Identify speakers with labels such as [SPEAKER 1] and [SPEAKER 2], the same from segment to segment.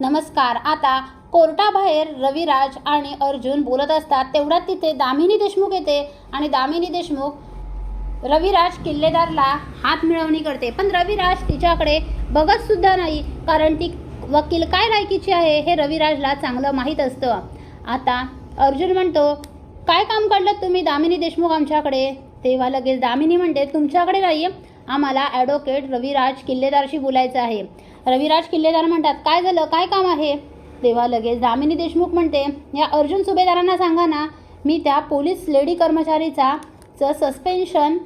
[SPEAKER 1] नमस्कार. आता कोर्टाबाहेर रविराज आणि अर्जुन बोलत असतात तेवढ्यात तिथे दामिनी देशमुख येते आणि दामिनी देशमुख रविराज किल्लेदारला हात मिळवणी करते. पण रविराज तिच्याकडे बघतसुद्धा नाही कारण ती वकील काय लायकीची आहे हे रविराजला चांगलं माहीत असतं. आता अर्जुन म्हणतो काय काम काढलं तुम्ही दामिनी देशमुख आमच्याकडे? तेव्हा लगेच दामिनी म्हणते तुमच्याकडे नाही आम्हाला ॲडव्होकेट रविराज किल्लेदारशी बोलायचं आहे. रविराज किल्लेदार म्हणतात काय झालं? काय काम आहे? तेव्हा लगेच दामिनी देशमुख म्हणते या अर्जुन सुभेदारांना सांगा ना मी त्या पोलीस लेडी कर्मचारीचा चं सस्पेन्शन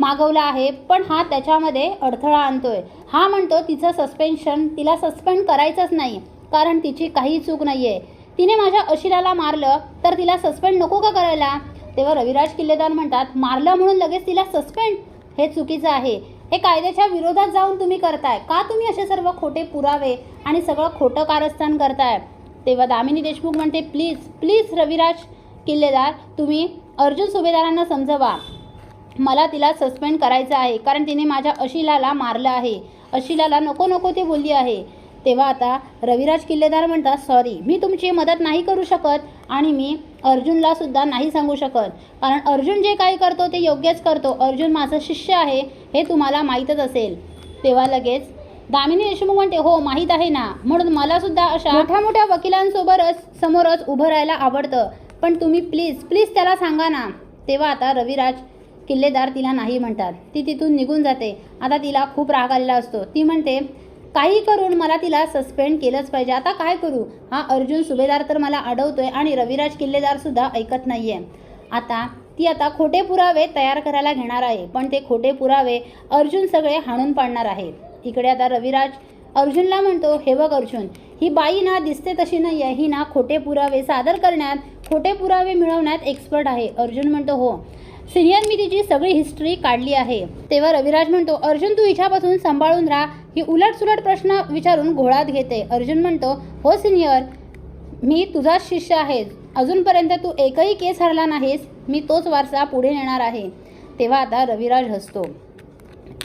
[SPEAKER 1] मागवला आहे पण हा त्याच्यामध्ये अडथळा आणतोय. हा म्हणतो तिचं सस्पेन्शन तिला सस्पेंड करायचंच नाही कारण तिची काही चूक नाही आहे तिने माझ्या अशिराला मारलं तर तिला सस्पेंड नको का करायला? तेव्हा रविराज किल्लेदार म्हणतात मारलं म्हणून लगेच तिला सस्पेंड हे चुकीचं आहे. हे कायद्याच्या विरोधात जाऊन तुम्ही करताय. का तुम्ही असे सर्व खोटे पुरावे आणि सगळं खोटं कारस्थान करताय? तेव्हा दामिनी देशमुख म्हणते प्लीज प्लीज रविराज किल्लेदार तुम्ही अर्जुन सुभेदारांना समजवा. मला तिला सस्पेंड करायचं आहे. कारण तिने माझ्या अशिलाला मारलं आहे. अशिलाला नको नको ती बोलली आहे. तेव्हा आता रविराज किल्लेदार म्हणतात सॉरी मी तुमची मदत नाही करू शकत आणि मी अर्जुनला सुद्धा नाही सांगू शकत. कारण अर्जुन जे काही करतो ते योग्यच करतो. अर्जुन माझं शिष्य आहे हे तुम्हाला माहीतच असेल. तेव्हा लगेच दामिनी देशमुख म्हणते हो माहीत आहे ना. म्हणून मला सुद्धा अशा मोठ्या मोठ्या वकिलांसोबतच समोरच उभं राहायला आवडतं. पण तुम्ही प्लीज प्लीज त्याला सांगा ना. तेव्हा आता रविराज किल्लेदार तिला नाही म्हणतात. ती तिथून निघून जाते. आता तिला खूप राग आलेला असतो. ती म्हणते काही करून मला तिला सस्पेंड केलंच पाहिजे. आता काय करू? हा अर्जुन सुभेदार तर मला अडवतोय आणि रविराज किल्लेदारसुद्धा ऐकत नाही आहे आता ती आता खोटे पुरावे तयार करायला घेणार आहे. पण ते खोटे पुरावे अर्जुन सगळे हाणून पाडणार आहे. इकडे आता रविराज अर्जुनला म्हणतो हे बघ अर्जुन ही बाई ना दिसते तशी नाही आहे ही ना खोटे पुरावे सादर करण्यात खोटे पुरावे मिळवण्यात एक्सपर्ट आहे. अर्जुन म्हणतो हो. सिनियर मी तिची सगळी हिस्ट्री काढली आहे. तेव्हा रविराज म्हणतो अर्जुन तू हिच्यापासून सांभाळून राहा. ही उलटसुलट प्रश्न विचारून घोळात घेते. अर्जुन म्हणतो हो सिनियर मी तुझाच शिष्य आहे. अजूनपर्यंत तू एकही केस हरला नाहीस. मी तोच वारसा पुढे नेणार आहे. तेव्हा आता रविराज हसतो.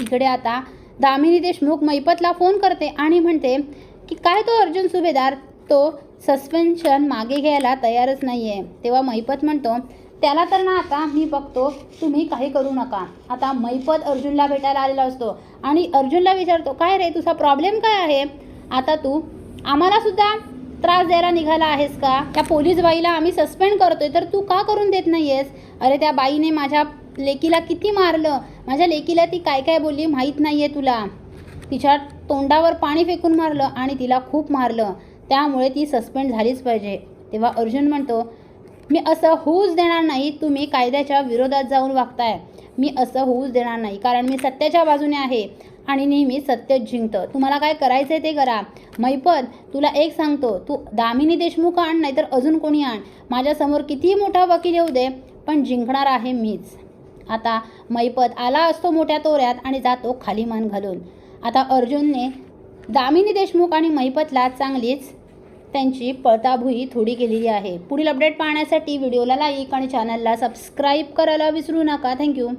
[SPEAKER 1] इकडे आता दामिनी देशमुख मैपतला फोन करते आणि म्हणते की काय तो अर्जुन सुभेदार? तो सस्पेन्शन मागे घ्यायला तयारच नाही आहे तेव्हा मैपत म्हणतो त्याला तर ना आता मी बघतो तुम्ही काही करू नका. आता मैपत अर्जुनला भेटायला आलेला असतो आणि अर्जुनला विचारतो काय रे तुझा प्रॉब्लेम काय आहे? आता तू आम्हालासुद्धा त्रास द्यायला निघाला आहेस का? त्या पोलीस बाईला आम्ही सस्पेंड करतोय तर तू का करून देत नाही आहेस अरे त्या बाईने माझ्या लेकीला किती मारलं? माझ्या लेकीला ती काय काय बोलली माहीत नाही आहे तुला. तिच्या तोंडावर पाणी फेकून मारलं आणि तिला खूप मारलं. त्यामुळे ती सस्पेंड झालीच पाहिजे. तेव्हा अर्जुन म्हणतो मी असं होऊच देणार नाही तुम्ही कायद्याच्या विरोधात जाऊन वागताय. मी असं होऊच देणार नाही कारण मी सत्याच्या बाजूने आहे आणि नेहमी सत्य जिंकतं. तुम्हाला काय करायचं आहे ते करा. मैपत तुला एक सांगतो तू दामिनी देशमुख आण नाहीतर अजून कोणी आण. माझ्यासमोर कितीही मोठा वकील येऊ दे पण जिंकणार आहे मीच. आता मैपत आला असतो मोठ्या तोऱ्यात आणि जातो खाली मान घालून. आता अर्जुनने दामिनी देशमुख आणि मैपतला चांगलीच त्यांची पळताभुई थोडी केलेली आहे. पुढील अपडेट पाहण्यासाठी व्हिडिओला लाईक आणि चॅनलला सबस्क्राईब करायला विसरू नका. थँक्यू